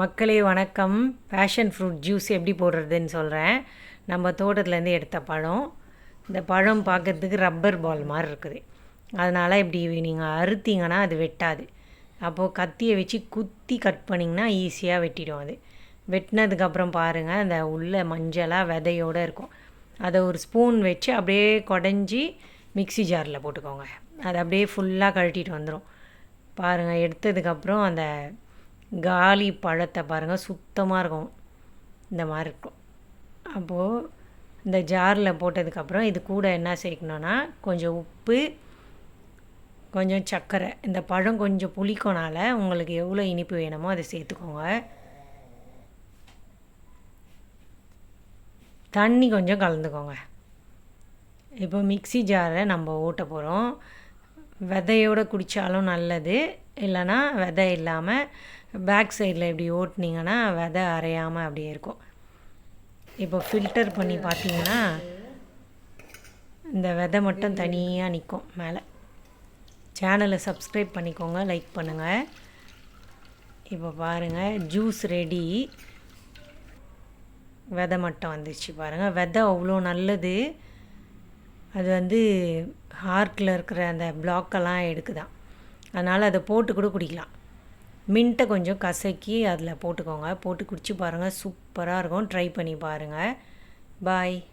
மக்களே வணக்கம். Passion fruit juice எப்படி போடுறதுன்னு சொல்கிறேன் நம்ம தோட்டத்துலேருந்து எடுத்த பழம். இந்த பழம் பார்க்கறதுக்கு ரப்பர் பால் மாதிரி இருக்குது. அதனால் இப்படி நீங்கள் அறுத்தீங்கன்னா அது வெட்டாது. அப்போது கத்தியை வச்சு குத்தி கட் பண்ணிங்கன்னா ஈஸியாக வெட்டிடும் அது. வெட்டினதுக்கப்புறம் பாருங்கள் அந்த உள்ள மஞ்சளாக விதையோடு இருக்கும். அதை ஒரு ஸ்பூன் வச்சு அப்படியே குடஞ்சி மிக்சி ஜாரில் போட்டுக்கோங்க. அது அப்படியே ஃபுல்லாக கழட்டிட்டு வந்துடும் பாருங்கள் எடுத்ததுக்கப்புறம் அந்த காலி பழத்தை பாருங்கள் சுத்தமாக இருக்கும். இந்த மாதிரி இருக்கும். அப்போது இந்த ஜாரில் போட்டதுக்கப்புறம் இது கூட என்ன சேர்க்கணுன்னா கொஞ்சம் உப்பு கொஞ்சம் சர்க்கரை இந்த பழம் கொஞ்சம் புளிக்கனால உங்களுக்கு எவ்வளோ இனிப்பு வேணுமோ அதை சேர்த்துக்கோங்க. தண்ணி கொஞ்சம் கலந்துக்கோங்க. இப்போ மிக்ஸி ஜாரை நம்ம ஓட்ட போகிறோம் விதையோடு குடித்தாலும் நல்லது. இல்லைன்னா விதை இல்லாமல் பேக் சைடில் இப்படி ஓட்டினீங்கன்னா விதை அரையாமல் அப்படியே இருக்கும். இப்போ ஃபில்டர் பண்ணி பார்த்தீங்கன்னா இந்த விதை மட்டும் தனியாக நிற்கும் மேலே. சேனலை சப்ஸ்கிரைப் பண்ணிக்கோங்க லைக் பண்ணுங்கள் இப்போ பாருங்கள் ஜூஸ் ரெடி விதை மட்டும் வந்துச்சு பாருங்கள் விதை அவ்வளோ நல்லது. அது வந்து ஹார்ட்டில் இருக்கிற அந்த பிளாக்கெல்லாம் எடுக்குதான். அதனால் அதை போட்டு கூட குடிக்கலாம். மின்ட்டை கொஞ்சம் கசக்கி அதில் போட்டுக்கோங்க. போட்டு குடிச்சு பாருங்கள் சூப்பராக இருக்கும். ட்ரை பண்ணி பாருங்கள் பாய்